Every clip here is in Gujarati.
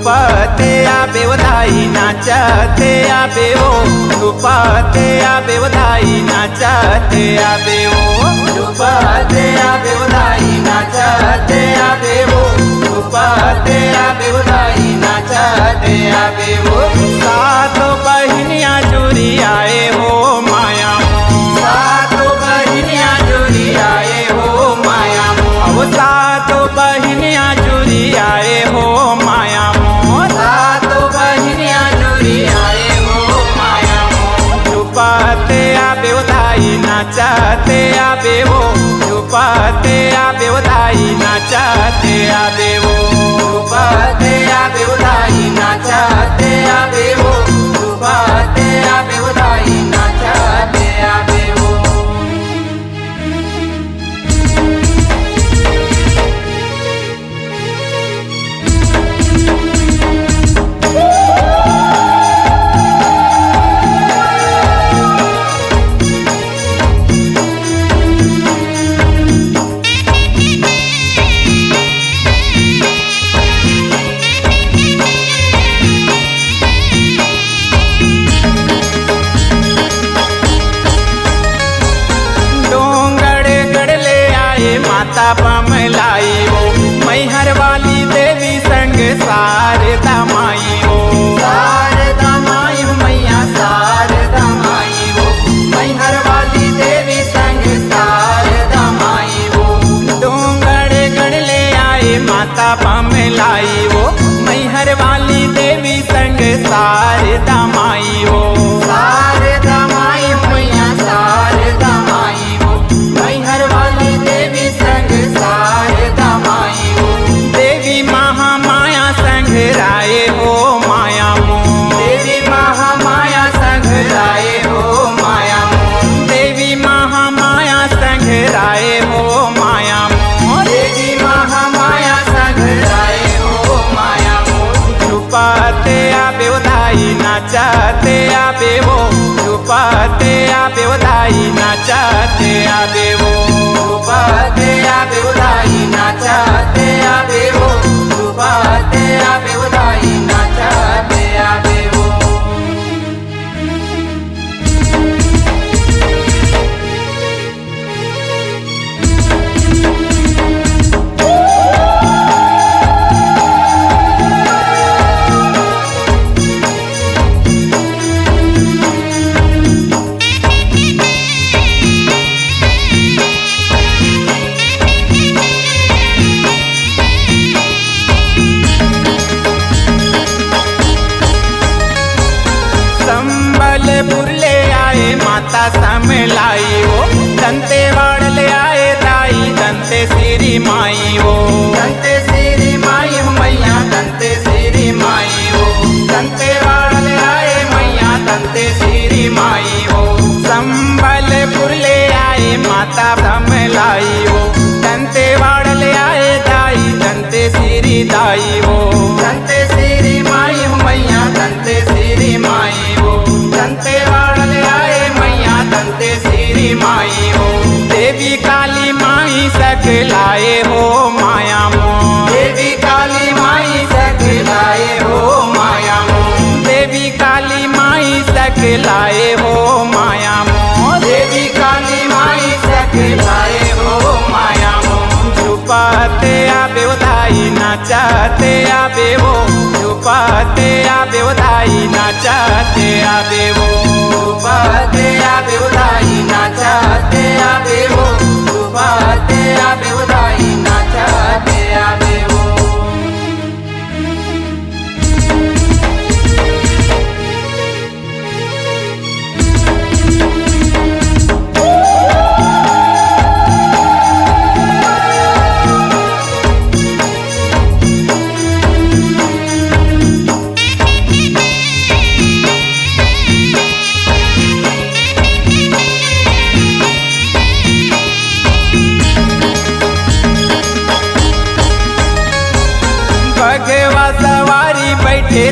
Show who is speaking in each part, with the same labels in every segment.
Speaker 1: ઉપતે આપે વધાઈ નાચતે આપેવો. ઉપતે આપે વધાઈ નાચતે આપેવો. ઉપતે આપે વધાઈ નાચતે આપેવો. ઉપતે આપે વધાઈ નાચતે આપેવો. સાતો બહિનિયા ચોરી આએ હો સાતો બહિનિયા ચોરી આએ હો માયા સાતો બહિનિયા પતે આ દેવદાઈ નાચા તે આ દેવો પતે આ દેવદાઈ નાચા તે આ દેવો પતે આ દેવદાઈ નાચા પમ લાયો મૈહરવાલી દેવી સંગ સારદા માઈઓ સારદા માયું મૈયા સારદા માઈઓ મૈહરવાલી દેવી સંગ સારદા માઈઓ ડુંગર ગણલે આય માતા પમ લાયો મૈહરવાલી દેવી સંગ સારદા માઈઓ સાર नाचते आबे वो छुपाते आबे हो दाई नाचाते आबे माता समलाई हो दंते वाड़ ले आए दाई दंते सिरी दाई हो दंते सिरी माई हो मैया दंते सिरी माई हो दंते वाड़ ले आए मैया दंते सिरी माई हो देवी काली माई सकलाए हो माया मो। देवी काली माई सकलाए हो माया मो। देवी काली माई सकलाए हो નાચાતે આ બેવો રૂપાતે આ બેવો દાઈ નાચાતે આ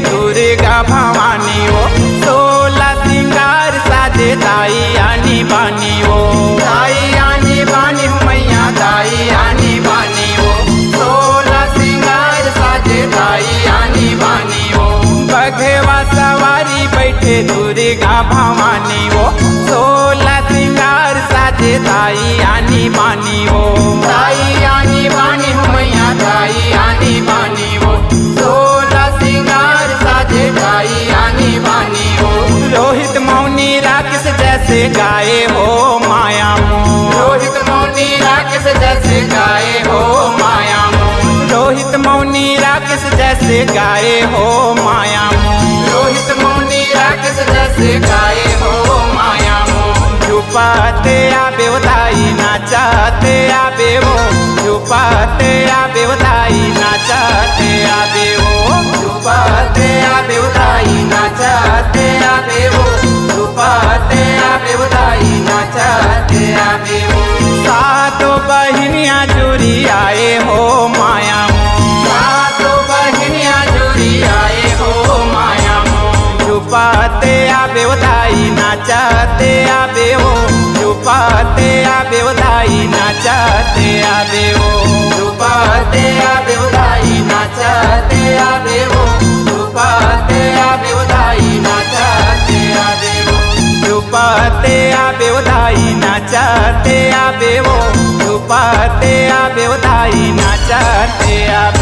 Speaker 1: दुर्गा भवानी हो सोला सिंगार साजे दाई आनी बानी हो दाई आनी बानी, मैया दाई आनी बानी हो सोलह सिंगार साजे दाई आनी बानी हो भगवा सवारी दुर्गा भवानी वो सोला सिंगार साजे ताई आनी बानी वो जैसे गाए हो माया रोहित मौनी राकेश जैसे गाए हो माया रोहित मौनी राकेश जैसे गाए हो माया रोहित मौनी राकेश जैसे गाए हो माया झुपाते आबे उदाई नाचाते आबे वो। झुपाते आबे उदाई नाचाते છુપાતે આવ્યો થાય નાચાતે આવ્યો છુપાતે આવ્યો થાય નાચાતે આવ્યો છુપાતે આવ્યો થાય નાચાતે આવ્યો છુપાતે આવ્યો થાય નાચાતે આવ્યો છુપાતે આવ્યો થાય નાચાતે આવ્યો છુપાતે આવ્યો થાય નાચાતે આવ્યો